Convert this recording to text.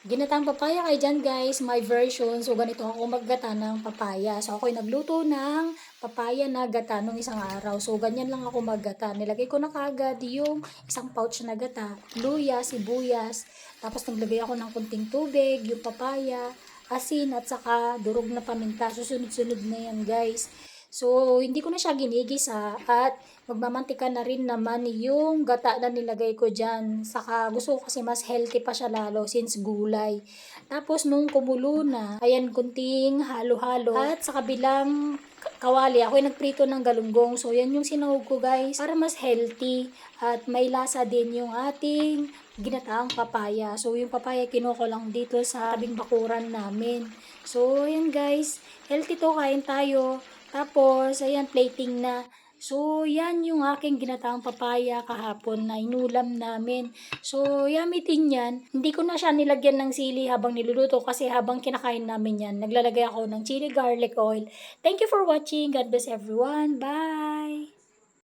Ginatang papaya kay dyan guys, my version. So ganito ako maggata ng papaya. So ako'y nagluto ng papaya na gata nung isang araw. So ganyan lang ako maggata. Nilagay ko na kagad yung isang pouch na gata, luya, sibuyas. Tapos naglagay ako ng kunting tubig, yung papaya, asin at saka durog na paminta. Susunod-sunod na yan guys. So, hindi ko na siya ginigisa at magmamantika na rin naman yung gata na nilagay ko dyan. Saka gusto ko kasi mas healthy pa siya lalo since gulay. Tapos nung kumulo na, ayan kunting halo-halo. At sa kabilang kawali, ako nagprito ng galunggong. So, yan yung sinahog ko guys para mas healthy at may lasa din yung ating ginataang papaya. So, yung papaya kinuko lang dito sa tabing bakuran namin. So, ayan guys, healthy to, kain tayo. Tapos, ayan, plating na. So, yan yung aking ginataang papaya kahapon na inulam namin. So, yummy din yan. Hindi ko na siya nilagyan ng sili habang niluluto kasi habang kinakain namin yan, naglalagay ako ng chili garlic oil. Thank you for watching. God bless everyone. Bye!